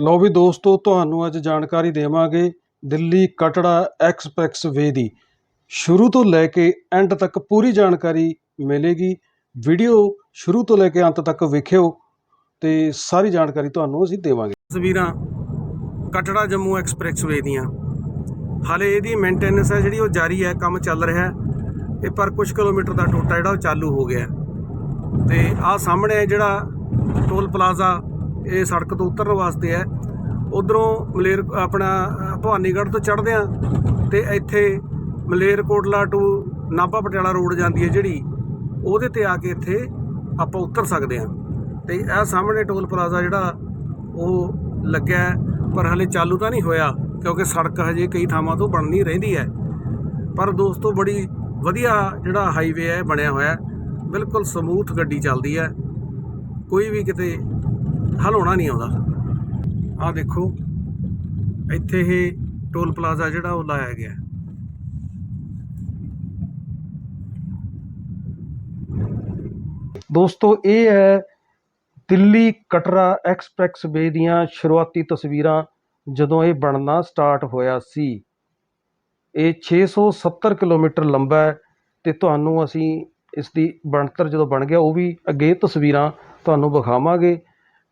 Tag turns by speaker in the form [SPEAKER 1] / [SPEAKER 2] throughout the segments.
[SPEAKER 1] ਲਓ ਵੀ ਦੋਸਤੋ, ਤੁਹਾਨੂੰ ਅੱਜ ਜਾਣਕਾਰੀ ਦੇਵਾਂਗੇ ਦਿੱਲੀ ਕਟੜਾ ਐਕਸਪ੍ਰੈਸ ਵੇ ਦੀ। ਸ਼ੁਰੂ ਤੋਂ ਲੈ ਕੇ ਐਂਡ ਤੱਕ ਪੂਰੀ ਜਾਣਕਾਰੀ ਮਿਲੇਗੀ। ਵੀਡੀਓ ਸ਼ੁਰੂ ਤੋਂ ਲੈ ਕੇ ਅੰਤ ਤੱਕ ਵੇਖਿਓ ਤੇ ਸਾਰੀ ਜਾਣਕਾਰੀ ਤੁਹਾਨੂੰ ਅਸੀਂ ਦੇਵਾਂਗੇ। ਤਸਵੀਰਾਂ ਕਟੜਾ ਜੰਮੂ ਐਕਸਪ੍ਰੈਸ ਵੇ ਦੀਆਂ। ਹਾਲੇ ਇਹਦੀ ਮੇਨਟੇਨੈਂਸ ਹੈ ਜਿਹੜੀ, ਉਹ ਜਾਰੀ ਹੈ, ਕੰਮ ਚੱਲ ਰਿਹਾ ਹੈ। ਇਹ ਪਰ ਕੁਝ ਕਿਲੋਮੀਟਰ ਦਾ ਟੋਟਾ ਜਿਹੜਾ, ਉਹ ਚਾਲੂ ਹੋ ਗਿਆ ਹੈ। ਤੇ ਆਹ ਸਾਹਮਣੇ ਹੈ ਜਿਹੜਾ ਟੋਲ ਪਲਾਜ਼ਾ। ਇਹ ਸੜਕ ਤੋਂ ਉਤਰਨ ਵਾਸਤੇ ਹੈ। ਉਧਰੋਂ ਮਲੇਰ ਆਪਣਾ ਭਵਾਨੀਗੜ੍ਹ ਤੋਂ ਚੜ੍ਹਦੇ ਆ ਤੇ ਇੱਥੇ ਮਲੇਰਕੋਟਲਾ ਟੂ ਨਾਭਾ ਪਟਿਆਲਾ ਰੋਡ ਜਾਂਦੀ ਹੈ ਜਿਹੜੀ, ਉਹਦੇ ਤੇ ਆ ਕੇ ਇੱਥੇ ਆਪਾਂ ਉਤਰ ਸਕਦੇ ਆ ਤੇ ਇਹ ਸਾਹਮਣੇ ਟੋਲ ਪਲਾਜ਼ਾ ਜਿਹੜਾ, ਉਹ ਲੱਗਿਆ ਪਰ ਹਲੇ ਚਾਲੂ ਤਾਂ ਨਹੀਂ ਹੋਇਆ, ਕਿਉਂਕਿ ਸੜਕ ਹਜੇ ਕਈ ਥਾਵਾਂ ਤੋਂ ਬਣਨੀ ਰਹਿੰਦੀ ਹੈ। ਪਰ ਦੋਸਤੋ, ਬੜੀ ਵਧੀਆ ਜਿਹੜਾ ਹਾਈਵੇ ਹੈ, ਬਣਿਆ ਹੋਇਆ ਬਿਲਕੁਲ ਸਮੂਥ ਗੱਡੀ ਚੱਲਦੀ ਹੈ। ਕੋਈ ਵੀ ਕਿਤੇ ਹਲਾਉਣਾ ਨਹੀਂ ਆਉਂਦਾ। ਆਹ ਦੇਖੋ, ਇੱਥੇ ਇਹ ਟੋਲ ਪਲਾਜ਼ਾ ਜਿਹੜਾ ਉਹ ਲਾਇਆ ਗਿਆ। ਦੋਸਤੋ, ਇਹ ਹੈ ਦਿੱਲੀ ਕਟਰਾ ਐਕਸਪ੍ਰੈਸ ਵੇ ਦੀਆਂ ਸ਼ੁਰੂਆਤੀ ਤਸਵੀਰਾਂ ਜਦੋਂ ਇਹ ਬਣਨਾ ਸਟਾਰਟ ਹੋਇਆ ਸੀ। ਇਹ 670 ਕਿਲੋਮੀਟਰ ਲੰਬਾ ਹੈ ਤੇ ਤੁਹਾਨੂੰ ਅਸੀਂ ਇਸ ਦੀ ਬਣਤਰ ਜਦੋਂ ਬਣ ਗਿਆ, ਉਹ ਵੀ ਅੱਗੇ ਤਸਵੀਰਾਂ ਤੁਹਾਨੂੰ ਵਿਖਾਵਾਂਗੇ।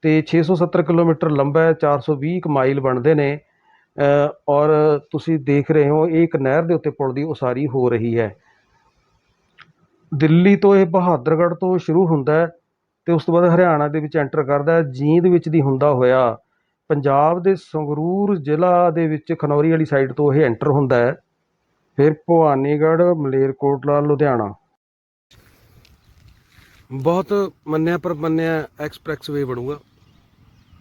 [SPEAKER 1] ਤੇ 670 ਕਿਲੋਮੀਟਰ ਲੰਬਾ ਹੈ 420 ਕੁ ਮਾਈਲ ਬਣਦੇ ਨੇ। ਔਰ ਤੁਸੀਂ ਦੇਖ ਰਹੇ ਹੋ, ਇਹ ਇੱਕ ਨਹਿਰ ਦੇ ਉੱਤੇ ਪੁਲ ਦੀ ਉਸਾਰੀ ਹੋ ਰਹੀ ਹੈ। ਦਿੱਲੀ ਤੋਂ ਇਹ ਬਹਾਦਰਗੜ੍ਹ ਤੋਂ ਸ਼ੁਰੂ ਹੁੰਦਾ ਹੈ ਤੇ ਉਸ ਤੋਂ ਬਾਅਦ ਹਰਿਆਣਾ ਦੇ ਵਿੱਚ ਐਂਟਰ ਕਰਦਾ ਹੈ, ਜੀਂਦ ਵਿੱਚ ਦੀ ਹੁੰਦਾ ਹੋਇਆ। ਪੰਜਾਬ ਦੇ ਸੰਗਰੂਰ ਜ਼ਿਲ੍ਹਾ ਦੇ ਵਿੱਚ ਖਨੌਰੀ ਵਾਲੀ ਸਾਈਡ ਤੋਂ ਇਹ ਐਂਟਰ ਹੁੰਦਾ ਹੈ। ਫਿਰ ਭਵਾਨੀਗੜ੍ਹ, ਮਲੇਰਕੋਟਲਾ, ਲੁਧਿਆਣਾ। ਬਹੁਤ ਮੰਨਿਆ ਪਰ ਮੰਨਿਆ ਐਕਸਪ੍ਰੈਸ ਬਣੂਗਾ।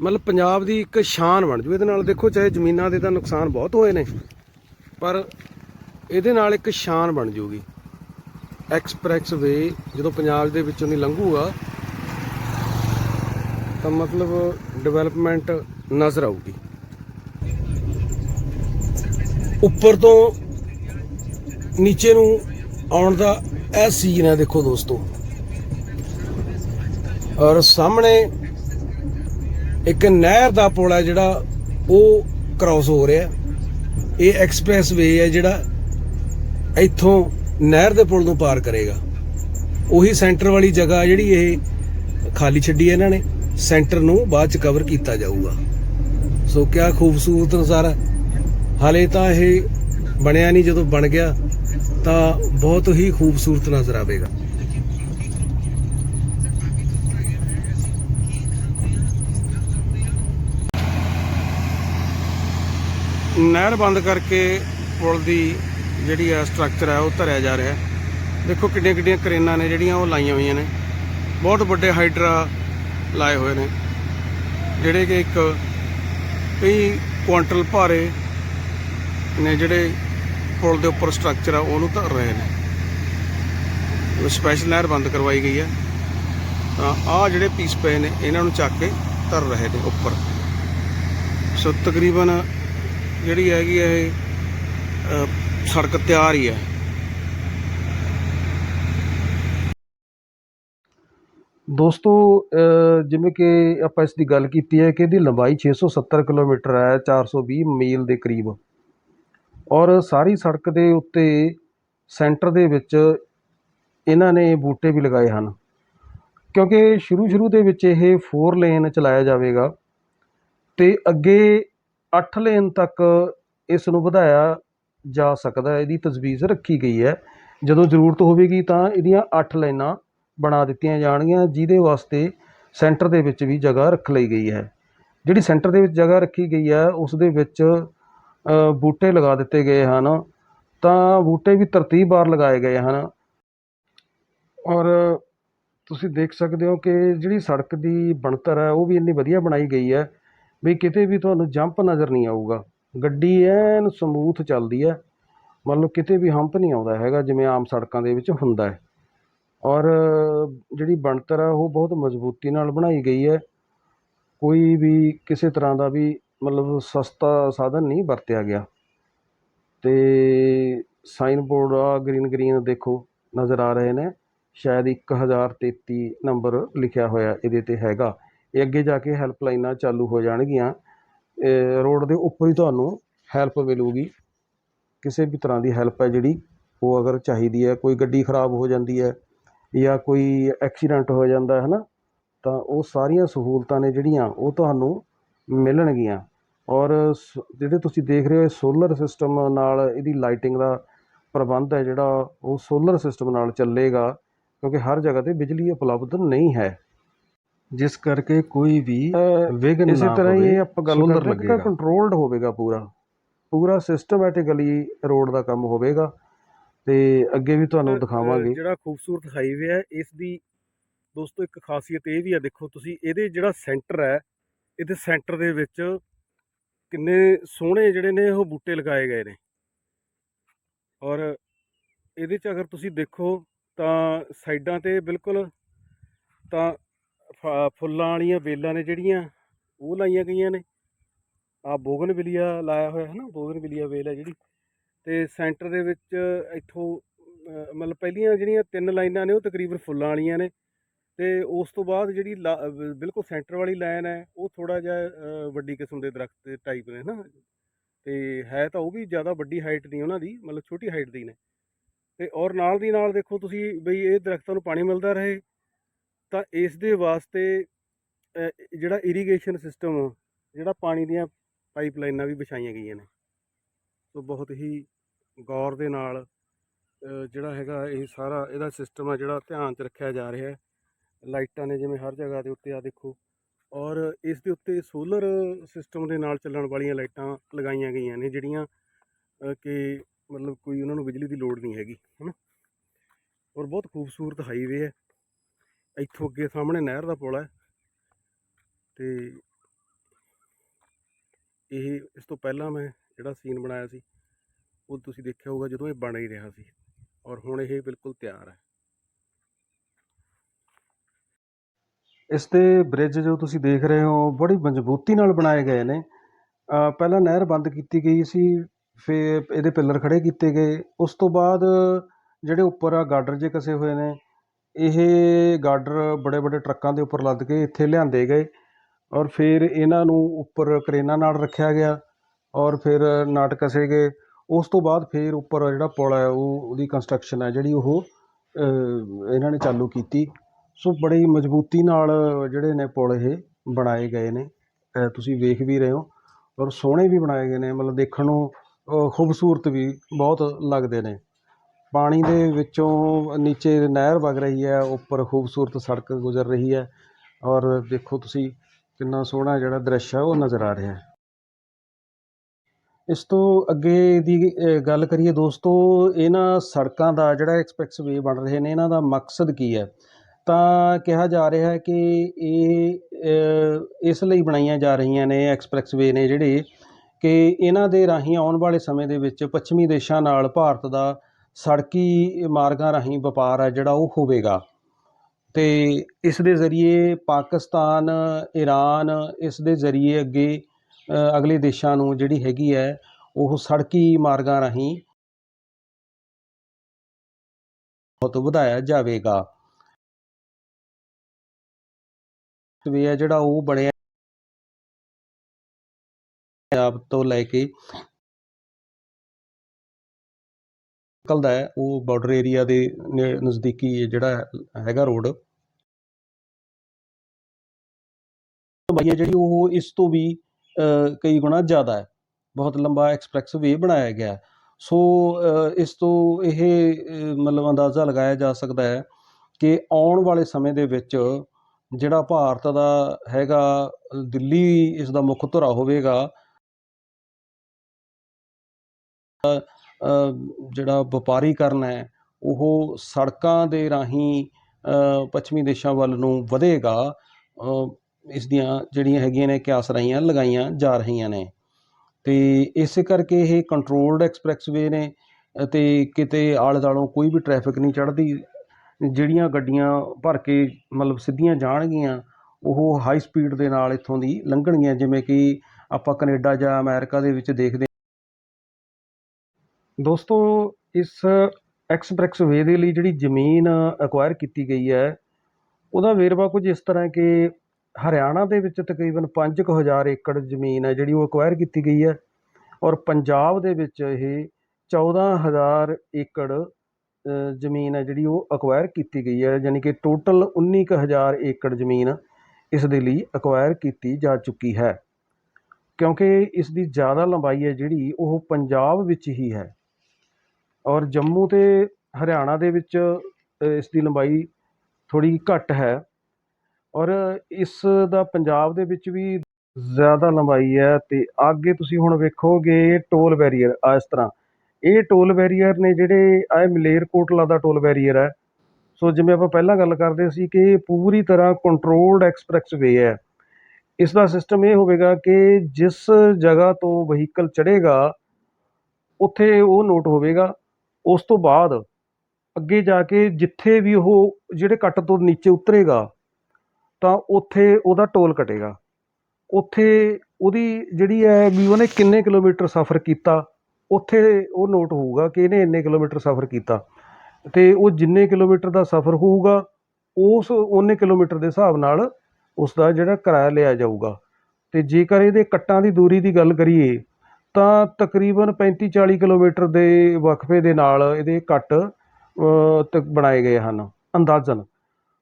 [SPEAKER 1] ਮਤਲਬ ਪੰਜਾਬ ਦੀ ਇੱਕ ਸ਼ਾਨ ਬਣ ਜੂ। ਇਹਦੇ ਨਾਲ ਦੇਖੋ, ਚਾਹੇ ਜ਼ਮੀਨਾਂ ਦੇ ਤਾਂ ਨੁਕਸਾਨ ਬਹੁਤ ਹੋਏ ਨੇ, ਪਰ ਇਹਦੇ ਨਾਲ ਇੱਕ ਸ਼ਾਨ ਬਣ ਜੂਗੀ। ਐਕਸਪ੍ਰੈਸ ਵੇ ਜਦੋਂ ਪੰਜਾਬ ਦੇ ਵਿੱਚੋਂ ਦੀ ਲੰਘੂਗਾ ਤਾਂ ਮਤਲਬ ਡਿਵੈਲਪਮੈਂਟ ਨਜ਼ਰ ਆਊਗੀ। ਉੱਪਰ ਤੋਂ ਨੀਚੇ ਨੂੰ ਆਉਣ ਦਾ ਇਹ ਸੀਨ ਹੈ ਦੇਖੋ ਦੋਸਤੋ। ਔਰ ਸਾਹਮਣੇ ਇੱਕ ਨਹਿਰ ਦਾ ਪੁਲ ਹੈ ਜਿਹੜਾ ਉਹ ਕ੍ਰਾਸ ਹੋ ਰਿਹਾ। ਇਹ ਐਕਸਪ੍ਰੈਸ ਵੇ ਹੈ ਜਿਹੜਾ ਇੱਥੋਂ ਨਹਿਰ ਦੇ ਪੁਲ ਨੂੰ ਪਾਰ ਕਰੇਗਾ। ਉਹੀ ਸੈਂਟਰ ਵਾਲੀ ਜਗ੍ਹਾ ਜਿਹੜੀ ਇਹ ਖਾਲੀ ਛੱਡੀ ਹੈ ਇਹਨਾਂ ਨੇ। ਸੈਂਟਰ ਨੂੰ ਬਾਅਦ ਚ ਕਵਰ ਕੀਤਾ ਜਾਊਗਾ। ਸੋ ਕਿਆ ਖੂਬਸੂਰਤ ਨਜ਼ਾਰਾ। ਹਾਲੇ ਤਾਂ ਇਹ ਬਣਿਆ ਨਹੀਂ, ਜਦੋਂ ਬਣ ਗਿਆ ਤਾਂ ਬਹੁਤ ਹੀ ਖੂਬਸੂਰਤ ਨਜ਼ਰ ਆਵੇਗਾ ਨਹਿਰ ਬੰਦ ਕਰਕੇ ਪੁਲ ਦੀ ਜਿਹੜੀ ਹੈ ਸਟਰਕਚਰ ਹੈ ਉਹ ਧਰਿਆ ਜਾ ਰਿਹਾ। ਦੇਖੋ ਕਿੱਡੀਆਂ ਕਿੱਡੀਆਂ ਕਰੇਨਾਂ ਨੇ ਜਿਹੜੀਆਂ, ਉਹ ਲਾਈਆਂ ਹੋਈਆਂ ਨੇ। ਬਹੁਤ ਵੱਡੇ ਹਾਈਡਰਾ ਲਾਏ ਹੋਏ ਨੇ, ਜਿਹੜੇ ਕਿ ਇੱਕ ਕਈ ਕੁਆਂਟਲ ਭਾਰੇ ਨੇ ਜਿਹੜੇ ਪੁਲ ਦੇ ਉੱਪਰ ਸਟਰਕਚਰ ਆ, ਉਹਨੂੰ ਧਰ ਰਹੇ ਨੇ। ਸਪੈਸ਼ਲ ਨਹਿਰ ਬੰਦ ਕਰਵਾਈ ਗਈ ਹੈ ਤਾਂ ਆਹ ਜਿਹੜੇ ਪੀਸ ਪਏ ਨੇ, ਇਹਨਾਂ ਨੂੰ ਚੱਕ ਕੇ ਧਰ ਰਹੇ ਨੇ ਉੱਪਰ। ਸੋ ਤਕਰੀਬਨ ਜਿਹੜੀ ਹੈਗੀ ਹੈ ਇਹ ਸੜਕ ਤਿਆਰ ਹੀ ਹੈ ਦੋਸਤੋ ਜਿਵੇਂ ਕਿ ਆਪਾਂ ਇਸ ਦੀ ਗੱਲ ਕੀਤੀ ਹੈ ਕਿ ਇਹਦੀ ਲੰਬਾਈ 670 ਕਿਲੋਮੀਟਰ ਹੈ 420 ਮੀਲ ਦੇ ਕਰੀਬ। ਔਰ ਸਾਰੀ ਸੜਕ ਦੇ ਉੱਤੇ ਸੈਂਟਰ ਦੇ ਵਿੱਚ ਇਹਨਾਂ ਨੇ ਬੂਟੇ ਵੀ ਲਗਾਏ ਹਨ। ਕਿਉਂਕਿ ਸ਼ੁਰੂ ਸ਼ੁਰੂ ਦੇ ਵਿੱਚ ਇਹ 4 ਲੇਨ ਚਲਾਇਆ ਜਾਵੇਗਾ ਤੇ ਅੱਗੇ ਅੱਠ ਲੇਨ ਤੱਕ ਇਸ ਨੂੰ ਵਧਾਇਆ ਜਾ ਸਕਦਾ ਇਹਦੀ ਤਜਵੀਜ਼ ਰੱਖੀ ਗਈ ਹੈ। ਜਦੋਂ ਜ਼ਰੂਰਤ ਹੋਵੇਗੀ ਤਾਂ ਇਹਦੀਆਂ ਅੱਠ ਲਾਈਨਾਂ ਬਣਾ ਦਿੱਤੀਆਂ ਜਾਣਗੀਆਂ, ਜਿਹਦੇ ਵਾਸਤੇ ਸੈਂਟਰ ਦੇ ਵਿੱਚ ਵੀ ਜਗ੍ਹਾ ਰੱਖ ਲਈ ਗਈ ਹੈ। ਜਿਹੜੀ ਸੈਂਟਰ ਦੇ ਵਿੱਚ ਜਗ੍ਹਾ ਰੱਖੀ ਗਈ ਹੈ, ਉਸ ਦੇ ਵਿੱਚ ਬੂਟੇ ਲਗਾ ਦਿੱਤੇ ਗਏ ਹਨ। ਤਾਂ ਬੂਟੇ ਵੀ ਤਰਤੀਬਵਾਰ ਲਗਾਏ ਗਏ ਹਨ। ਔਰ ਤੁਸੀਂ ਦੇਖ ਸਕਦੇ ਹੋ ਕਿ ਜਿਹੜੀ ਸੜਕ ਦੀ ਬਣਤਰ ਹੈ, ਉਹ ਵੀ ਇੰਨੀ ਵਧੀਆ ਬਣਾਈ ਗਈ ਹੈ ਵੀ ਕਿਤੇ ਵੀ ਤੁਹਾਨੂੰ ਜੰਪ ਨਜ਼ਰ ਨਹੀਂ ਆਊਗਾ। ਗੱਡੀ ਐਨ ਸਮੂਥ ਚੱਲਦੀ ਹੈ ਮੰਨ ਲਓ ਕਿਤੇ ਵੀ ਹੰਪ ਨਹੀਂ ਆਉਂਦਾ ਹੈਗਾ, ਜਿਵੇਂ ਆਮ ਸੜਕਾਂ ਦੇ ਵਿੱਚ ਹੁੰਦਾ ਹੈ ਔਰ ਜਿਹੜੀ ਬਣਤਰ ਆ, ਉਹ ਬਹੁਤ ਮਜ਼ਬੂਤੀ ਨਾਲ ਬਣਾਈ ਗਈ ਹੈ ਕੋਈ ਵੀ ਕਿਸੇ ਤਰ੍ਹਾਂ ਦਾ ਵੀ ਮਤਲਬ ਸਸਤਾ ਸਾਧਨ ਨਹੀਂ ਵਰਤਿਆ ਗਿਆ। ਤੇ ਸਾਈਨ ਬੋਰਡ ਆ ਗ੍ਰੀਨ ਗ੍ਰੀਨ ਦੇਖੋ, ਨਜ਼ਰ ਆ ਰਹੇ ਨੇ। ਸ਼ਾਇਦ 1033 ਨੰਬਰ ਲਿਖਿਆ ਹੋਇਆ ਇਹਦੇ ਤੇ ਹੈਗਾ। ਇਹ ਅੱਗੇ ਜਾ ਕੇ ਹੈਲਪਲਾਈਨਾਂ ਚਾਲੂ ਹੋ ਜਾਣਗੀਆਂ। ਰੋਡ ਦੇ ਉੱਪਰ ਹੀ ਤੁਹਾਨੂੰ ਹੈਲਪ ਮਿਲੂਗੀ। ਕਿਸੇ ਵੀ ਤਰ੍ਹਾਂ ਦੀ ਹੈਲਪ ਹੈ ਜਿਹੜੀ, ਉਹ ਅਗਰ ਚਾਹੀਦੀ ਹੈ, ਕੋਈ ਗੱਡੀ ਖਰਾਬ ਹੋ ਜਾਂਦੀ ਹੈ ਜਾਂ ਕੋਈ ਐਕਸੀਡੈਂਟ ਹੋ ਜਾਂਦਾ ਹੈ ਨਾ, ਤਾਂ ਉਹ ਸਾਰੀਆਂ ਸਹੂਲਤਾਂ ਨੇ ਜਿਹੜੀਆਂ, ਉਹ ਤੁਹਾਨੂੰ ਮਿਲਣਗੀਆਂ। ਔਰ ਸ- ਜਿਹੜੇ ਤੁਸੀਂ ਦੇਖ ਰਹੇ ਹੋ ਸੋਲਰ ਸਿਸਟਮ ਨਾਲ ਇਹਦੀ ਲਾਈਟਿੰਗ ਦਾ ਪ੍ਰਬੰਧ ਹੈ ਜਿਹੜਾ, ਉਹ ਸੋਲਰ ਸਿਸਟਮ ਨਾਲ ਚੱਲੇਗਾ, ਕਿਉਂਕਿ ਹਰ ਜਗ੍ਹਾ ਤੇ ਬਿਜਲੀ ਉਪਲਬਧ ਨਹੀਂ ਹੈ। ਜਿਸ ਕਰਕੇ ਕੋਈ ਵੀ
[SPEAKER 2] ਇਸੇ
[SPEAKER 1] ਨਾ
[SPEAKER 2] ਤਰ੍ਹਾਂ ਹੀ
[SPEAKER 1] ਪਵੇ,
[SPEAKER 2] ਇਹ ਆਪਾਂ ਗੱਲ
[SPEAKER 1] solar
[SPEAKER 2] ਕਰਦੇ ਹਾਂ ਕਿ
[SPEAKER 1] ਲੱਗੇਗਾ। ਕੰਟਰੋਲਡ ਹੋਵੇਗਾ ਪੂਰਾ। ਪੂਰਾ ਸਿਸਟਮੈਟਿਕਲੀ ਰੋਡ ਦਾ ਕੰਮ ਹੋਵੇਗਾ। ਤੇ ਅੱਗੇ ਵੀ ਤੁਹਾਨੂੰ ਦਿਖਾਵਾਂਗੇ।
[SPEAKER 2] ਜਿਹੜਾ ਖੂਬਸੂਰਤ ਹਾਈਵੇ ਹੈ ਇਸ ਦੀ ਦੋਸਤੋ ਇੱਕ ਖਾਸੀਅਤ ਇਹ ਵੀ ਆ ਦੇਖੋ ਤੁਸੀਂ ਇਹਦੇ ਜਿਹੜਾ ਸੈਂਟਰ ਹੈ ਇਹਦੇ ਸੈਂਟਰ ਦੇ ਵਿੱਚ ਕਿੰਨੇ ਸੋਹਣੇ ਜਿਹੜੇ ਨੇ ਉਹ ਬੂਟੇ ਲਗਾਏ ਗਏ ਨੇ। ਔਰ ਇਹਦੇ 'ਚ ਅਗਰ ਤੁਸੀਂ ਦੇਖੋ ਤਾਂ ਸਾਈਡਾਂ ਤੇ ਬਿਲਕੁਲ ਤਾਂ ਫੁੱਲਾਂ ਵਾਲੀਆਂ ਵੇਲਾਂ ਨੇ ਜਿਹੜੀਆਂ, ਉਹ ਲਾਈਆਂ ਗਈਆਂ ਨੇ। ਆ ਬੋਗਨਵਿਲੀਆ ਲਾਇਆ ਹੋਇਆ ਹੈ ਨਾ ਬੋਗਨਵਿਲੀਆ ਵੇਲ ਹੈ ਜਿਹੜੀ। ਤੇ ਸੈਂਟਰ ਦੇ ਵਿੱਚ ਇੱਥੋਂ ਮਤਲਬ ਪਹਿਲੀਆਂ ਜਿਹੜੀਆਂ ਤਿੰਨ ਲਾਈਨਾਂ ਨੇ, ਉਹ ਤਕਰੀਬਨ ਫੁੱਲਾਂ ਵਾਲੀਆਂ ਨੇ। ਤੇ ਉਸ ਤੋਂ ਬਾਅਦ ਜਿਹੜੀ ਲਾ- ਬਿਲਕੁਲ ਸੈਂਟਰ ਵਾਲੀ ਲਾਈਨ ਹੈ, ਉਹ ਥੋੜਾ ਜਿਹਾ ਵੱਡੀ ਕਿਸਮ ਦੇ ਦਰਖਤ ਦੇ ਟਾਈਪ ਨੇ ਨਾ। ਤੇ ਹੈ ਤਾਂ ਉਹ ਵੀ ਜ਼ਿਆਦਾ ਵੱਡੀ ਹਾਈਟ ਨਹੀਂ ਉਹਨਾਂ ਦੀ, ਮਤਲਬ ਛੋਟੀ ਹਾਈਟ ਦੀ ਨੇ। ਤੇ ਔਰ ਨਾਲ ਦੀ ਨਾਲ ਦੇਖੋ ਤੁਸੀਂ ਬਈ ਇਹ ਦਰਖਤਾਂ ਨੂੰ ਪਾਣੀ ਮਿਲਦਾ ਰਹੇ। ਤਾਂ ਇਸ ਦੇ ਵਾਸਤੇ ਜਿਹੜਾ ਇਰੀਗੇਸ਼ਨ ਸਿਸਟਮ ਜਿਹੜਾ ਪਾਣੀ ਦੀਆਂ ਪਾਈਪਲਾਈਨਾਂ ਵੀ ਵਿਛਾਈਆਂ ਗਈਆਂ ਨੇ। ਸੋ ਬਹੁਤ ਹੀ ਗੌਰ ਦੇ ਨਾਲ ਜਿਹੜਾ ਹੈਗਾ ਇਹ ਸਾਰਾ ਇਹਦਾ ਸਿਸਟਮ ਆ ਜਿਹੜਾ ਧਿਆਨ 'ਚ ਰੱਖਿਆ ਜਾ ਰਿਹਾ ਹੈ। ਲਾਈਟਾਂ ਨੇ ਜਿਵੇਂ ਹਰ ਜਗ੍ਹਾ ਦੇ ਉੱਤੇ ਆ ਦੇਖੋ। ਔਰ ਇਸ ਦੇ ਉੱਤੇ ਸੋਲਰ ਸਿਸਟਮ ਦੇ ਨਾਲ ਚੱਲਣ ਵਾਲੀਆਂ ਲਾਈਟਾਂ ਲਗਾਈਆਂ ਗਈਆਂ ਨੇ, ਜਿਹੜੀਆਂ ਕਿ ਮਤਲਬ ਕੋਈ ਉਹਨਾਂ ਨੂੰ ਬਿਜਲੀ ਦੀ ਲੋੜ ਨਹੀਂ ਹੈਗੀ, ਹਨਾ? ਔਰ ਬਹੁਤ ਖੂਬਸੂਰਤ ਹਾਈਵੇ ਹੈ। ਇੱਥੋਂ ਅੱਗੇ ਸਾਹਮਣੇ ਨਹਿਰ ਦਾ ਪੁਲ ਹੈ ਤੇ ਇਹ ਇਸ ਤੋਂ ਪਹਿਲਾਂ ਮੈਂ ਜਿਹੜਾ ਸੀਨ ਬਣਾਇਆ ਸੀ ਉਹ ਤੁਸੀਂ ਦੇਖਿਆ ਹੋਊਗਾ ਜਦੋਂ ਇਹ ਬਣ ਹੀ ਰਿਹਾ ਸੀ ਔਰ ਹੁਣ ਇਹ ਬਿਲਕੁਲ ਤਿਆਰ ਹੈ।
[SPEAKER 1] ਇਸ ਤੇ ਬ੍ਰਿਜ ਜੋ ਤੁਸੀਂ ਦੇਖ ਰਹੇ ਹੋ ਬੜੀ ਮਜ਼ਬੂਤੀ ਨਾਲ ਬਣਾਏ ਗਏ ਨੇ। ਅ, ਪਹਿਲਾਂ ਨਹਿਰ ਬੰਦ ਕੀਤੀ ਗਈ ਸੀ ਫਿਰ ਇਹਦੇ ਪਿੱਲਰ ਖੜੇ ਕੀਤੇ ਗਏ। ਉਸ ਤੋਂ ਬਾਅਦ ਜਿਹੜੇ ਉੱਪਰ ਆ ਗਾਡਰ ਜੇ ਕਸੇ ਹੋਏ ਨੇ ਇਹ ਗਾਡਰ ਬੜੇ ਬੜੇ ਟਰੱਕਾਂ ਦੇ ਉੱਪਰ ਲੱਦ ਕੇ ਇੱਥੇ ਲਿਆਂਦੇ ਗਏ ਔਰ ਫਿਰ ਇਹਨਾਂ ਨੂੰ ਉੱਪਰ ਕਰੇਨਾਂ ਨਾਲ ਰੱਖਿਆ ਗਿਆ ਔਰ ਫਿਰ ਨਾਟ ਕਸੇ ਗਏ। ਉਸ ਤੋਂ ਬਾਅਦ ਫਿਰ ਉੱਪਰ ਜਿਹੜਾ ਪੁਲ ਹੈ, ਉਹ ਉਹਦੀ ਕੰਸਟਰਕਸ਼ਨ ਹੈ ਜਿਹੜੀ ਉਹ ਇਹਨਾਂ ਨੇ ਚਾਲੂ ਕੀਤੀ। ਸੋ ਬੜੀ ਮਜ਼ਬੂਤੀ ਨਾਲ ਜਿਹੜੇ ਨੇ ਪੁਲ ਇਹ ਬਣਾਏ ਗਏ ਨੇ। ਤੁਸੀਂ ਵੇਖ ਵੀ ਰਹੇ ਹੋ ਔਰ ਸੋਹਣੇ ਵੀ ਬਣਾਏ ਗਏ ਨੇ। ਮਤਲਬ ਦੇਖਣ ਨੂੰ ਖੂਬਸੂਰਤ ਵੀ ਬਹੁਤ ਲੱਗਦੇ ਨੇ। ਪਾਣੀ ਦੇ ਵਿੱਚੋਂ ਨੀਚੇ ਨਹਿਰ ਵਗ ਰਹੀ ਹੈ, ਉੱਪਰ ਖੂਬਸੂਰਤ ਸੜਕ ਗੁਜ਼ਰ ਰਹੀ ਹੈ ਔਰ ਦੇਖੋ ਤੁਸੀਂ ਕਿੰਨਾ ਸੋਹਣਾ ਜਿਹੜਾ ਦ੍ਰਿਸ਼ ਹੈ, ਉਹ ਨਜ਼ਰ ਆ ਰਿਹਾ ਹੈ। ਇਸ ਤੋਂ ਅੱਗੇ ਦੀ ਗੱਲ ਕਰੀਏ ਦੋਸਤੋ, ਇਹਨਾਂ ਸੜਕਾਂ ਦਾ ਜਿਹੜਾ ਐਕਸਪ੍ਰੈਸ ਵੇ ਬਣ ਰਹੇ ਨੇ, ਇਹਨਾਂ ਦਾ ਮਕਸਦ ਕੀ ਹੈ? ਤਾਂ ਕਿਹਾ ਜਾ ਰਿਹਾ ਹੈ ਕਿ ਇਹ ਇਸ ਲਈ ਬਣਾਈਆਂ ਜਾ ਰਹੀਆਂ ਨੇ ਐਕਸਪ੍ਰੈਸ ਵੇ ਨੇ ਜਿਹੜੇ ਕਿ ਇਹਨਾਂ ਦੇ ਰਾਹੀਂ ਆਉਣ ਵਾਲੇ ਸਮੇਂ ਦੇ ਵਿੱਚ ਪੱਛਮੀ ਦੇਸ਼ਾਂ ਨਾਲ ਭਾਰਤ ਦਾ ਸੜਕੀ ਮਾਰਗਾਂ ਰਾਹੀਂ ਵਪਾਰ ਹੈ ਜਿਹੜਾ ਉਹ ਹੋਵੇਗਾ। ਤੇ ਇਸ ਦੇ ਜ਼ਰੀਏ ਪਾਕਿਸਤਾਨ ਈਰਾਨ ਇਸ ਦੇ ਜ਼ਰੀਏ ਅੱਗੇ ਅਗਲੇ ਦੇਸ਼ਾਂ ਨੂੰ ਜਿਹੜੀ ਹੈਗੀ ਹੈ, ਉਹ ਸੜਕੀ ਮਾਰਗਾਂ ਰਾਹੀਂ ਬਹੁਤ ਵਧਾਇਆ ਜਾਵੇਗਾ। ਵੇ ਹੈ ਜਿਹੜਾ ਉਹ ਬਣਿਆ ਆਪ ਤੋਂ ਲੈ ਕੇ ਨਿਕਲਦਾ ਹੈ, ਉਹ ਬਾਰਡਰ ਏਰੀਆ ਦੇ ਨੇ- ਨਜ਼ਦੀਕੀ ਜਿਹੜਾ ਹੈਗਾ ਰੋਡ ਬਾਈ ਹੈ ਜਿਹੜੀ ਉਹ ਇਸ ਤੋਂ ਵੀ ਕਈ ਗੁਣਾ ਜ਼ਿਆਦਾ ਹੈ। ਬਹੁਤ ਲੰਬਾ ਐਕਸਪ੍ਰੈਸ ਵੇ ਬਣਾਇਆ ਗਿਆ ਸੋ ਇਸ ਤੋਂ ਇਹ ਮਤਲਬ ਅੰਦਾਜ਼ਾ ਲਗਾਇਆ ਜਾ ਸਕਦਾ ਹੈ ਕਿ ਆਉਣ ਵਾਲੇ ਸਮੇਂ ਦੇ ਵਿੱਚ ਜਿਹੜਾ ਭਾਰਤ ਦਾ ਹੈਗਾ, ਦਿੱਲੀ ਇਸ ਦਾ ਮੁੱਖ ਧੁਰਾ ਹੋਵੇਗਾ। ਜਿਹੜਾ ਵਪਾਰੀਕਰਨ ਹੈ, ਉਹ ਸੜਕਾਂ ਦੇ ਰਾਹੀਂ ਪੱਛਮੀ ਦੇਸ਼ਾਂ ਵੱਲ ਨੂੰ ਵਧੇਗਾ। ਇਸ ਦੀਆਂ ਜਿਹੜੀਆਂ ਹੈਗੀਆਂ ਨੇ ਕਿਆਸਰਾਈਆਂ ਲਗਾਈਆਂ ਜਾ ਰਹੀਆਂ ਨੇ। ਤੇ ਇਸੇ ਕਰਕੇ ਇਹ ਕੰਟਰੋਲਡ ਐਕਸਪ੍ਰੈਸਵੇ ਨੇ ਅਤੇ ਕਿਤੇ ਆਲੇ ਦੁਆਲੋਂ ਕੋਈ ਵੀ ਟ੍ਰੈਫਿਕ ਨਹੀਂ ਚੜ੍ਹਦੀ। ਜਿਹੜੀਆਂ ਗੱਡੀਆਂ ਭਰ ਕੇ ਮਤਲਬ ਸਿੱਧੀਆਂ ਜਾਣਗੀਆਂ, ਉਹ ਹਾਈ ਸਪੀਡ ਦੇ ਨਾਲ ਇੱਥੋਂ ਦੀ ਲੰਘਣਗੀਆਂ। ਜਿਵੇਂ ਕਿ ਆਪਾਂ ਕੈਨੇਡਾ ਜਾਂ ਅਮਰੀਕਾ ਦੇ ਵਿੱਚ ਦੇਖਦੇ ਦੋਸਤੋ, ਇਸ ਐਕਸਪ੍ਰੈਸ ਵੇ ਦੇ ਲਈ ਜਿਹੜੀ ਜ਼ਮੀਨ ਅਕਵਾਇਰ ਕੀਤੀ ਗਈ ਹੈ, ਉਹਦਾ ਵੇਰਵਾ ਕੁਝ ਇਸ ਤਰ੍ਹਾਂ ਕਿ ਹਰਿਆਣਾ ਦੇ ਵਿੱਚ ਤਕਰੀਬਨ 5000 ਏਕੜ ਜ਼ਮੀਨ ਹੈ ਜਿਹੜੀ ਉਹ ਅਕਵਾਇਰ ਕੀਤੀ ਗਈ ਹੈ ਔਰ ਪੰਜਾਬ ਦੇ ਵਿੱਚ ਇਹ 14000 ਏਕੜ ਜ਼ਮੀਨ ਹੈ ਜਿਹੜੀ ਉਹ ਅਕਵਾਇਰ ਕੀਤੀ ਗਈ ਹੈ, ਯਾਨੀ ਕਿ ਟੋਟਲ 19000 ਏਕੜ ਜ਼ਮੀਨ ਇਸ ਦੇ ਲਈ ਅਕਵਾਇਰ ਕੀਤੀ ਜਾ ਚੁੱਕੀ ਹੈ। ਕਿਉਂਕਿ ਇਸ ਦੀ ਜ਼ਿਆਦਾ ਲੰਬਾਈ ਹੈ ਜਿਹੜੀ ਉਹ ਪੰਜਾਬ ਵਿੱਚ ਹੀ ਹੈ। ਔਰ ਜੰਮੂ ਤੇ ਹਰਿਆਣਾ ਦੇ ਵਿੱਚ ਇਸ ਦੀ ਲੰਬਾਈ ਥੋੜੀ ਘੱਟ ਹੈ। ਔਰ ਇਸ ਦਾ ਪੰਜਾਬ ਦੇ ਵਿੱਚ ਵੀ ਜ਼ਿਆਦਾ ਲੰਬਾਈ ਹੈ ਤੇ ਅੱਗੇ ਤੁਸੀਂ ਹੁਣ ਵੇਖੋਗੇ ਟੋਲ ਬੈਰੀਅਰ, ਆ, ਇਸ ਤਰ੍ਹਾਂ। ਇਹ ਟੋਲ ਬੈਰੀਅਰ ਨੇ ਜਿਹੜੇ ਇਹ ਮਲੇਰਕੋਟਲਾ ਦਾ ਟੋਲ ਬੈਰੀਅਰ ਹੈ। ਸੋ ਜਿਵੇਂ ਆਪਾਂ ਪਹਿਲਾਂ ਗੱਲ ਕਰਦੇ ਸੀ ਕਿ ਇਹ ਪੂਰੀ ਤਰ੍ਹਾਂ ਕੰਟਰੋਲਡ ਐਕਸਪ੍ਰੈਸ ਵੇ ਹੈ। ਇਸ ਦਾ ਸਿਸਟਮ ਇਹ ਹੋਵੇਗਾ ਕਿ ਜਿਸ ਜਗ੍ਹਾ ਤੋਂ ਵਹੀਕਲ ਚੜ੍ਹੇਗਾ, ਉੱਥੇ ਉਹ ਨੋਟ ਹੋਵੇਗਾ ਉਸ ਤੋਂ ਬਾਅਦ ਅੱਗੇ ਜਾ ਕੇ ਜਿੱਥੇ ਵੀ ਉਹ ਜਿਹੜੇ ਕੱਟ ਤੋਂ ਨੀਚੇ ਉਤਰੇਗਾ, ਤਾਂ ਉੱਥੇ ਉਹਦਾ ਟੋਲ ਕਟੇਗਾ। ਉੱਥੇ ਉਹਦੀ ਜਿਹੜੀ ਹੈ ਵੀ ਉਹਨੇ ਕਿੰਨੇ ਕਿਲੋਮੀਟਰ ਸਫ਼ਰ ਕੀਤਾ, ਉੱਥੇ ਉਹ ਨੋਟ ਹੋਊਗਾ ਕਿ ਇਹਨੇ ਇੰਨੇ ਕਿਲੋਮੀਟਰ ਸਫ਼ਰ ਕੀਤਾ। ਤੇ ਉਹ ਜਿੰਨੇ ਕਿਲੋਮੀਟਰ ਦਾ ਸਫ਼ਰ ਹੋਊਗਾ, ਉਸ ਉਹਨੇ ਕਿਲੋਮੀਟਰ ਦੇ ਹਿਸਾਬ ਨਾਲ ਉਸ ਦਾ ਜਿਹੜਾ ਕਿਰਾਇਆ ਲਿਆ ਜਾਊਗਾ। ਤੇ ਜੇਕਰ ਇਹਦੇ ਕੱਟਾਂ ਦੀ ਦੂਰੀ ਦੀ ਗੱਲ ਕਰੀਏ ਤਾਂ ਤਕਰੀਬਨ 35 40 ਕਿਲੋਮੀਟਰ ਦੇ ਵਕਫੇ ਦੇ ਨਾਲ ਇਹਦੇ ਕੱਟ ਅ, ਤੱਕ ਬਣਾਏ ਗਏ ਹਨ ਅੰਦਾਜ਼ਨ।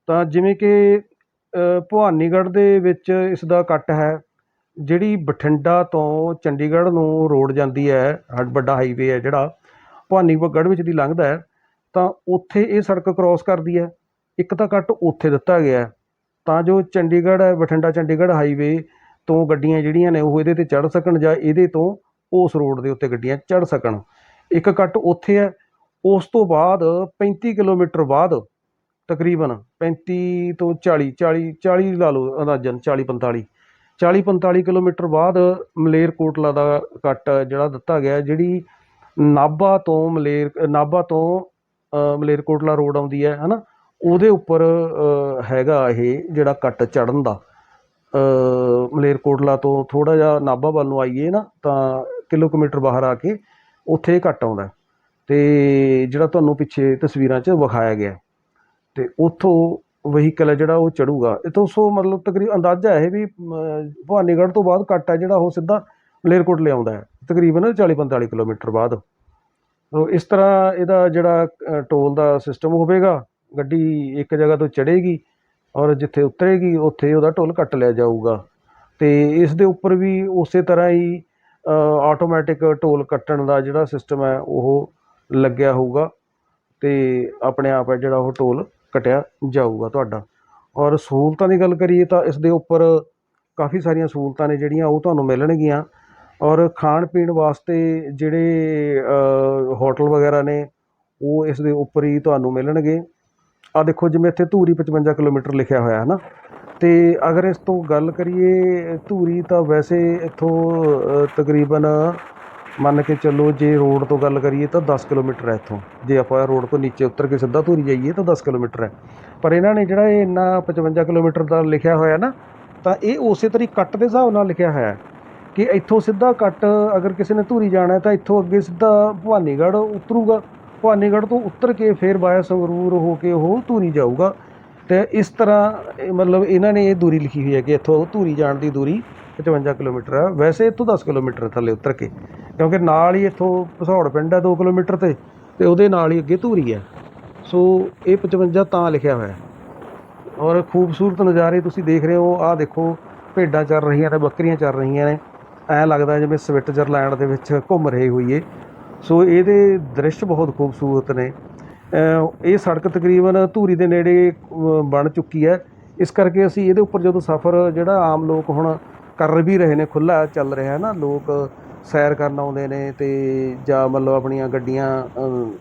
[SPEAKER 1] ਤਾਂ ਜਿਵੇਂ ਕਿ ਭਵਾਨੀਗੜ੍ਹ ਦੇ ਵਿੱਚ ਇਸ ਦਾ ਕੱਟ ਹੈ ਜਿਹੜੀ ਬਠਿੰਡਾ ਤੋਂ ਚੰਡੀਗੜ੍ਹ ਨੂੰ ਰੋਡ ਜਾਂਦੀ ਹੈ ਹੱਡ ਵੱਡਾ ਹਾਈਵੇ ਹੈ ਜਿਹੜਾ ਭਵਾਨੀਗੜ੍ਹ ਵਿੱਚ ਦੀ ਲੰਘਦਾ ਹੈ ਤਾਂ ਉੱਥੇ ਇਹ ਸੜਕ ਕ੍ਰਾਸ ਕਰਦੀ ਹੈ। ਇੱਕ ਤਾਂ ਕੱਟ ਉੱਥੇ ਦਿੱਤਾ ਗਿਆ ਤਾਂ ਜੋ ਚੰਡੀਗੜ੍ਹ ਹੈ ਬਠਿੰਡਾ ਚੰਡੀਗੜ੍ਹ ਹਾਈਵੇ ਤੋਂ ਗੱਡੀਆਂ ਜਿਹੜੀਆਂ ਨੇ ਉਹ ਇਹਦੇ ਤੇ ਚੜ੍ਹ ਸਕਣ ਜਾਂ ਇਹਦੇ ਤੋਂ ਉਸ ਰੋਡ ਦੇ ਉੱਤੇ ਗੱਡੀਆਂ ਚੜ੍ਹ ਸਕਣ। ਇੱਕ ਕੱਟ ਉੱਥੇ ਹੈ। ਉਸ ਤੋਂ ਬਾਅਦ 35 ਕਿਲੋਮੀਟਰ ਬਾਅਦ ਤਕਰੀਬਨ 35 ਤੋਂ 40 40 40 ਲਾ ਲਓ ਅੰਦਾਜ਼ਨ 40 45 40 45 ਕਿਲੋਮੀਟਰ ਬਾਅਦ ਮਲੇਰਕੋਟਲਾ ਦਾ ਕੱਟ ਜਿਹੜਾ ਦਿੱਤਾ ਗਿਆ ਜਿਹੜੀ ਨਾਭਾ ਤੋਂ ਮਲੇਰ ਨਾਭਾ ਤੋਂ ਅ, ਮਲੇਰਕੋਟਲਾ ਰੋਡ ਆਉਂਦੀ ਹੈ ਹਨਾ? ਉਹਦੇ ਉੱਪਰ ਹੈਗਾ ਇਹ ਜਿਹੜਾ ਕੱਟ ਚੜਨ ਦਾ। ਅ, ਮਲੇਰਕੋਟਲਾ ਤੋਂ ਥੋੜਾ ਜਿਹਾ ਨਾਭਾ ਵੱਲ ਨੂੰ ਆਈਏ ਨਾ ਤਾਂ ਕਿਲੋਮੀਟਰ ਬਾਹਰ ਆ ਕੇ ਉੱਥੇ ਇਹ ਕੱਟ ਆਉਂਦਾ ਹੈ। ਤੇ ਜਿਹੜਾ ਤੁਹਾਨੂੰ ਪਿੱਛੇ ਤਸਵੀਰਾਂ 'ਚ ਵਿਖਾਇਆ ਗਿਆ ਹੈ। ਤੇ ਉੱਥੋਂ ਵਹੀਕਲ ਹੈ ਜਿਹੜਾ ਉਹ ਚੜੂਗਾ ਇਥੋਂ ਸੋ ਮਤਲਬ ਤਕਰੀਬ ਅੰਦਾਜ਼ਾ ਇਹ ਵੀ ਭਵਾਨੀਗੜ੍ਹ ਤੋਂ ਬਾਅਦ ਕੱਟ ਹੈ ਜਿਹੜਾ ਉਹ ਸਿੱਧਾ ਮਲੇਰਕੋਟ ਲਿਆਉਂਦਾ ਹੈ ਤਕਰੀਬਨ 40 45 ਕਿਲੋਮੀਟਰ ਬਾਅਦ ਸੋ ਇਸ ਤਰ੍ਹਾਂ ਇਹਦਾ ਜਿਹੜਾ ਟੋਲ ਦਾ ਸਿਸਟਮ ਹੋਵੇਗਾ, ਗੱਡੀ ਇੱਕ ਜਗ੍ਹਾ ਤੋਂ ਚੜ੍ਹੇਗੀ ਔਰ ਜਿੱਥੇ ਉਤਰੇਗੀ, ਉੱਥੇ ਉਹਦਾ ਟੋਲ ਕੱਟ ਲਿਆ ਜਾਊਗਾ ਤੇ ਇਸ ਦੇ ਉੱਪਰ ਵੀ ਉਸੇ ਤਰ੍ਹਾਂ ਹੀ ਆਟੋਮੈਟਿਕ ਢੋਲ ਕੱਟਣ ਦਾ ਜਿਹੜਾ ਸਿਸਟਮ ਹੈ, ਉਹ ਲੱਗਿਆ ਹੋਊਗਾ ਅਤੇ ਆਪਣੇ ਆਪ ਹੈ ਜਿਹੜਾ ਉਹ ਢੋਲ ਕੱਟਿਆ ਜਾਊਗਾ ਤੁਹਾਡਾ। ਔਰ ਸਹੂਲਤਾਂ ਦੀ ਗੱਲ ਕਰੀਏ ਤਾਂ ਇਸ ਦੇ ਉੱਪਰ ਕਾਫੀ ਸਾਰੀਆਂ ਸਹੂਲਤਾਂ ਨੇ ਜਿਹੜੀਆਂ, ਉਹ ਤੁਹਾਨੂੰ ਮਿਲਣਗੀਆਂ। ਔਰ ਖਾਣ ਪੀਣ ਵਾਸਤੇ ਜਿਹੜੇ ਹੋਟਲ ਵਗੈਰਾ ਨੇ, ਉਹ ਇਸ ਦੇ ਉੱਪਰ ਹੀ ਤੁਹਾਨੂੰ ਮਿਲਣਗੇ। ਆ ਦੇਖੋ, ਜਿਵੇਂ ਇੱਥੇ ਧੂਰੀ 55 ਕਿਲੋਮੀਟਰ ਲਿਖਿਆ ਹੋਇਆ ਹੈ ਨਾ ਤੇ ਅਗਰ ਇਸ ਤੋਂ ਗੱਲ ਕਰੀਏ, ਧੂਰੀ ਤਾਂ ਵੈਸੇ ਇੱਥੋਂ ਤਕਰੀਬਨ ਮੰਨ ਕੇ ਚੱਲੋ ਜੇ ਰੋਡ ਤੋਂ ਗੱਲ ਕਰੀਏ ਤਾਂ ਦਸ ਕਿਲੋਮੀਟਰ ਹੈ ਇੱਥੋਂ। ਜੇ ਆਪਾਂ ਰੋਡ ਤੋਂ ਨੀਚੇ ਉਤਰ ਕੇ ਸਿੱਧਾ ਧੂਰੀ ਜਾਈਏ ਤਾਂ ਦਸ ਕਿਲੋਮੀਟਰ ਹੈ। ਪਰ ਇਹਨਾਂ ਨੇ ਜਿਹੜਾ ਇਹ ਇੰਨਾ 55 ਕਿਲੋਮੀਟਰ ਦਾ ਲਿਖਿਆ ਹੋਇਆ ਨਾ, ਤਾਂ ਇਹ ਉਸੇ ਤਰੀ ਕੱਟ ਦੇ ਹਿਸਾਬ ਨਾਲ ਲਿਖਿਆ ਹੋਇਆ ਕਿ ਇੱਥੋਂ ਸਿੱਧਾ ਕੱਟ ਅਗਰ ਕਿਸੇ ਨੇ ਧੂਰੀ ਜਾਣਾ ਤਾਂ ਇੱਥੋਂ ਅੱਗੇ ਸਿੱਧਾ ਭਵਾਨੀਗੜ੍ਹ ਉਤਰੂਗਾ। ਭਵਾਨੀਗੜ੍ਹ ਤੋਂ ਉਤਰ ਕੇ ਫਿਰ ਬਾਇਆ ਸੰਗਰੂਰ ਹੋ ਕੇ ਉਹ ਧੂਰੀ ਜਾਊਗਾ। ਅਤੇ ਇਸ ਤਰ੍ਹਾਂ, ਇਹ ਮਤਲਬ ਇਹਨਾਂ ਨੇ ਇਹ ਦੂਰੀ ਲਿਖੀ ਹੋਈ ਹੈ ਕਿ ਇੱਥੋਂ ਧੂਰੀ ਜਾਣ ਦੀ ਦੂਰੀ 55 ਕਿਲੋਮੀਟਰ ਹੈ ਵੈਸੇ ਇੱਥੋਂ 10 ਕਿਲੋਮੀਟਰ ਥੱਲੇ ਉਤਰ ਕੇ, ਕਿਉਂਕਿ ਨਾਲ ਹੀ ਇੱਥੋਂ ਭਸੌੜ ਪਿੰਡ ਹੈ 2 ਕਿਲੋਮੀਟਰ ਤੇ ਤੇ ਉਹਦੇ ਨਾਲ ਹੀ ਅੱਗੇ ਧੂਰੀ ਹੈ ਸੋ ਇਹ 55 ਤਾਂ ਲਿਖਿਆ ਹੋਇਆ ਔਰ ਖੂਬਸੂਰਤ ਨਜ਼ਾਰੇ ਤੁਸੀਂ ਦੇਖ ਰਹੇ ਹੋ, ਆਹ ਦੇਖੋ, ਭੇਡਾਂ ਚੱਲ ਰਹੀਆਂ ਨੇ, ਬੱਕਰੀਆਂ ਚੱਲ ਰਹੀਆਂ ਨੇ। ਐਂ ਲੱਗਦਾ ਜਿਵੇਂ ਸਵਿਟਜ਼ਰਲੈਂਡ ਦੇ ਵਿੱਚ ਘੁੰਮ ਰਹੇ ਹੋਈਏ ਸੋ ਇਹਦੇ ਦ੍ਰਿਸ਼ ਬਹੁਤ ਖੂਬਸੂਰਤ ਨੇ। ਇਹ ਸੜਕ ਤਕਰੀਬਨ ਧੂਰੀ ਦੇ ਨੇੜੇ ਬਣ ਚੁੱਕੀ ਹੈ। ਇਸ ਕਰਕੇ ਅਸੀਂ ਇਹਦੇ ਉੱਪਰ ਜਦੋਂ ਸਫ਼ਰ ਜਿਹੜਾ ਆਮ ਲੋਕ ਹੁਣ ਕਰ ਵੀ ਰਹੇ ਨੇ ਖੁੱਲਾ ਚੱਲ ਰਿਹਾ ਹੈ ਨਾ, ਲੋਕ ਸੈਰ ਕਰਨ ਆਉਂਦੇ ਨੇ ਤੇ ਜਾਂ ਮਤਲਬ ਆਪਣੀਆਂ ਗੱਡੀਆਂ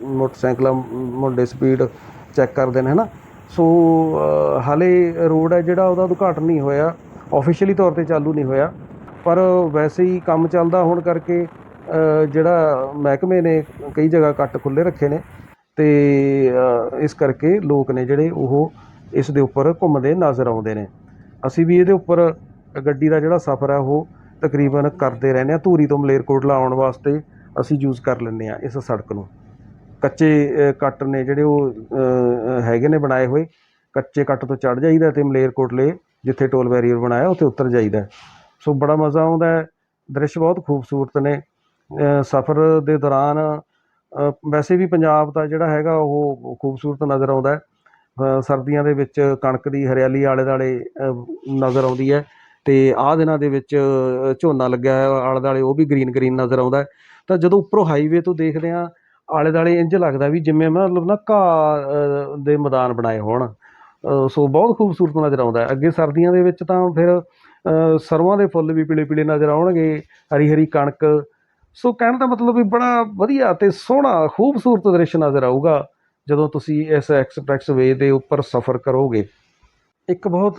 [SPEAKER 1] ਮੋਟਰਸਾਈਕਲਾਂ, ਮੁੰਡੇ ਸਪੀਡ ਚੈੱਕ ਕਰਦੇ ਨੇ ਹਨਾ ਸੋ ਹਾਲੇ ਰੋਡ ਹੈ ਜਿਹੜਾ ਉਹਦਾ ਉਦਘਾਟਨ ਨਹੀਂ ਹੋਇਆ ਆਫੀਸ਼ੀਅਲੀ ਤੌਰ ਤੇ ਚਾਲੂ ਨਹੀਂ ਹੋਇਆ। ਪਰ ਵੈਸੇ ਹੀ ਕੰਮ ਚੱਲਦਾ ਹੋਣ ਕਰਕੇ ਜਿਹੜਾ ਮਹਿਕਮੇ ਨੇ ਕਈ ਜਗ੍ਹਾ ਕੱਟ ਖੁੱਲੇ ਰੱਖੇ ਨੇ। ਅਤੇ ਇਸ ਕਰਕੇ ਲੋਕ ਨੇ ਜਿਹੜੇ ਉਹ ਇਸ ਦੇ ਉੱਪਰ ਘੁੰਮਦੇ ਨਜ਼ਰ ਆਉਂਦੇ ਨੇ। ਅਸੀਂ ਵੀ ਇਹਦੇ ਉੱਪਰ ਗੱਡੀ ਦਾ ਜਿਹੜਾ ਸਫ਼ਰ ਹੈ, ਉਹ ਤਕਰੀਬਨ ਕਰਦੇ ਰਹਿੰਦੇ ਹਾਂ। ਧੂਰੀ ਤੋਂ ਮਲੇਰਕੋਟਲਾ ਆਉਣ ਵਾਸਤੇ ਅਸੀਂ ਯੂਜ਼ ਕਰ ਲੈਂਦੇ ਹਾਂ ਇਸ ਸੜਕ ਨੂੰ। ਕੱਚੇ ਕੱਟ ਨੇ ਜਿਹੜੇ ਉਹ ਹੈਗੇ ਨੇ ਬਣਾਏ ਹੋਏ, ਕੱਚੇ ਕੱਟ ਤੋਂ ਚੜ ਜਾਈਦਾ ਅਤੇ ਮਲੇਰਕੋਟਲੇ ਜਿੱਥੇ ਟੋਲ ਬੈਰੀਅਰ ਬਣਾਇਆ, ਉੱਥੇ ਉਤਰ ਜਾਈਦਾ। ਸੋ ਬੜਾ ਮਜ਼ਾ ਆਉਂਦਾ ਦ੍ਰਿਸ਼ ਬਹੁਤ ਖੂਬਸੂਰਤ ਨੇ। ਸਫ਼ਰ ਦੇ ਦੌਰਾਨ ਵੈਸੇ ਵੀ ਪੰਜਾਬ ਦਾ ਜਿਹੜਾ ਹੈਗਾ ਉਹ ਖੂਬਸੂਰਤ ਨਜ਼ਰ ਆਉਂਦਾ ਹੈ। ਸਰਦੀਆਂ ਦੇ ਵਿੱਚ ਕਣਕ ਦੀ ਹਰਿਆਲੀ ਆਲੇ ਦੁਆਲੇ ਨਜ਼ਰ ਆਉਂਦੀ ਹੈ ਤੇ ਆਹ ਦਿਨਾਂ ਦੇ ਵਿੱਚ ਝੋਨਾ ਲੱਗਿਆ ਹੋਇਆ ਆਲੇ ਦੁਆਲੇ ਉਹ ਵੀ ਗ੍ਰੀਨ ਗ੍ਰੀਨ ਨਜ਼ਰ ਆਉਂਦਾ ਤਾਂ ਜਦੋਂ ਉੱਪਰੋਂ ਹਾਈਵੇ ਤੋਂ ਦੇਖਦੇ ਹਾਂ ਆਲੇ ਦੁਆਲੇ ਇੰਜ ਲੱਗਦਾ ਵੀ ਜਿਵੇਂ ਮਤਲਬ ਨਾ ਘਾਹ ਦੇ ਮੈਦਾਨ ਬਣਾਏ ਹੋਣ। ਸੋ ਬਹੁਤ ਖੂਬਸੂਰਤ ਨਜ਼ਰ ਆਉਂਦਾ ਹੈ। ਅੱਗੇ ਸਰਦੀਆਂ ਦੇ ਵਿੱਚ ਤਾਂ ਫਿਰ ਅ, ਦੇ ਫੁੱਲ ਵੀ ਪੀਲੇ ਪੀਲੇ ਨਜ਼ਰ ਆਉਣਗੇ। ਹਰੀ ਹਰੀ ਕਣਕ ਸੋ ਕਹਿਣ ਦਾ ਮਤਲਬ ਵੀ ਬੜਾ ਵਧੀਆ ਤੇ ਸੋਹਣਾ, ਖੂਬਸੂਰਤ ਦ੍ਰਿਸ਼ ਨਜ਼ਰ ਆਊਗਾ ਜਦੋਂ ਤੁਸੀਂ ਇਸ ਐਕਸਪ੍ਰੈਸ ਵੇ ਦੇ ਉੱਪਰ ਸਫ਼ਰ ਕਰੋਗੇ। ਇੱਕ ਬਹੁਤ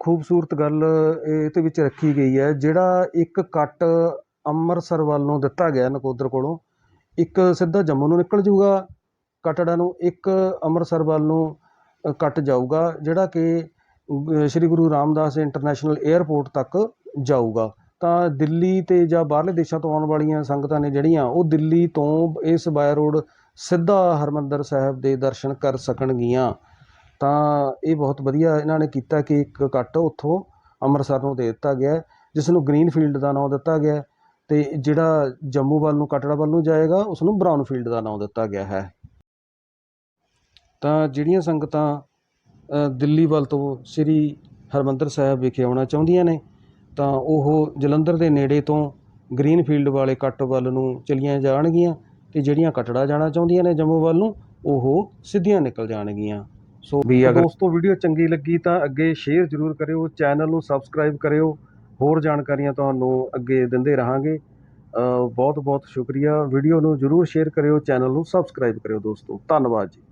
[SPEAKER 1] ਖੂਬਸੂਰਤ ਗੱਲ ਇਹਦੇ ਵਿੱਚ ਰੱਖੀ ਗਈ ਹੈ, ਜਿਹੜਾ ਇੱਕ ਕੱਟ ਅੰਮ੍ਰਿਤਸਰ ਵੱਲ ਨੂੰ ਦਿੱਤਾ ਗਿਆ ਨਕੋਦਰ ਕੋਲੋਂ, ਇੱਕ ਸਿੱਧਾ ਜੰਮੂ ਨੂੰ ਨਿਕਲ ਜਾਊਗਾ, ਕਟੜਾ ਨੂੰ ਇੱਕ ਅੰਮ੍ਰਿਤਸਰ ਵੱਲ ਨੂੰ ਕੱਟ ਜਾਊਗਾ, ਜਿਹੜਾ ਕਿ ਸ਼੍ਰੀ ਗੁਰੂ ਰਾਮਦਾਸ ਇੰਟਰਨੈਸ਼ਨਲ 에ਅਰਪੋਰਟ ਤੱਕ ਜਾਊਗਾ। ਤਾਂ ਦਿੱਲੀ ਤੇ ਜਾਂ ਬਾਹਰਲੇ ਦੇਸ਼ਾਂ ਤੋਂ ਆਉਣ ਵਾਲੀਆਂ ਸੰਗਤਾਂ ਨੇ ਜਿਹੜੀਆਂ, ਉਹ ਦਿੱਲੀ ਤੋਂ ਇਸ ਬਾਇਆ ਰੋਡ ਸਿੱਧਾ ਹਰਮੰਦਰ ਸਾਹਿਬ ਦੇ ਦਰਸ਼ਨ ਕਰ ਸਕਣਗੀਆਂ। ਤਾਂ ਇਹ ਬਹੁਤ ਵਧੀਆ ਇਹਨਾਂ ਨੇ ਕੀਤਾ ਕਿ ਇੱਕ ਕੱਟ ਉੱਥੋਂ ਅੰਮ੍ਰਿਤਸਰ ਨੂੰ ਦੇ ਦਿੱਤਾ ਗਿਆ, ਜਿਸ ਨੂੰ ਗ੍ਰੀਨ ਫੀਲਡ ਦਾ ਨਾਮ ਦਿੱਤਾ ਗਿਆ ਹੈ ਤੇ ਜਿਹੜਾ ਜੰਮੂ ਵੱਲ ਨੂੰ, ਕਟੜਾ ਵੱਲ ਨੂੰ ਜਾਏਗਾ, ਉਸ ਨੂੰ ਬਰਾਊਨ ਫੀਲਡ ਦਾ ਨਾਮ ਦਿੱਤਾ ਗਿਆ ਹੈ। ਤਾਂ ਜਿਹੜੀਆਂ ਸੰਗਤਾਂ ਦਿੱਲੀ ਵੱਲ ਤੋਂ ਸ੍ਰੀ ਹਰਮੰਦਰ ਸਾਹਿਬ ਵਿਖੇ ਆਉਣਾ ਚਾਹੁੰਦੀਆਂ ਨੇ ਤਾਂ ਉਹ ਜਲੰਧਰ ਦੇ ਨੇੜੇ ਤੋਂ ਗ੍ਰੀਨ ਫੀਲਡ ਵਾਲੇ ਕੱਟ ਵੱਲ ਨੂੰ ਚਲੀਆਂ ਜਾਣਗੀਆਂ ਤੇ ਜਿਹੜੀਆਂ ਕਟੜਾ ਜਾਣਾ ਚਾਹੁੰਦੀਆਂ ਨੇ ਜੰਮੂ ਵੱਲ ਨੂੰ ਉਹ ਸਿੱਧੀਆਂ ਨਿਕਲ ਜਾਣਗੀਆਂ। ਸੋ ਵੀ ਅਗਰ ਦੋਸਤੋ ਵੀਡੀਓ ਚੰਗੀ ਲੱਗੀ ਤਾਂ ਅੱਗੇ ਸ਼ੇਅਰ ਜ਼ਰੂਰ ਕਰਿਓ ਚੈਨਲ ਨੂੰ ਸਬਸਕ੍ਰਾਈਬ ਕਰਿਓ। ਹੋਰ ਜਾਣਕਾਰੀਆਂ ਤੁਹਾਨੂੰ ਅੱਗੇ ਦਿੰਦੇ ਰਹਾਂਗੇ। ਬਹੁਤ ਬਹੁਤ ਸ਼ੁਕਰੀਆ। ਵੀਡੀਓ ਨੂੰ ਜ਼ਰੂਰ ਸ਼ੇਅਰ ਕਰਿਓ ਚੈਨਲ ਨੂੰ ਸਬਸਕ੍ਰਾਈਬ ਕਰਿਓ ਦੋਸਤੋ। ਧੰਨਵਾਦ ਜੀ।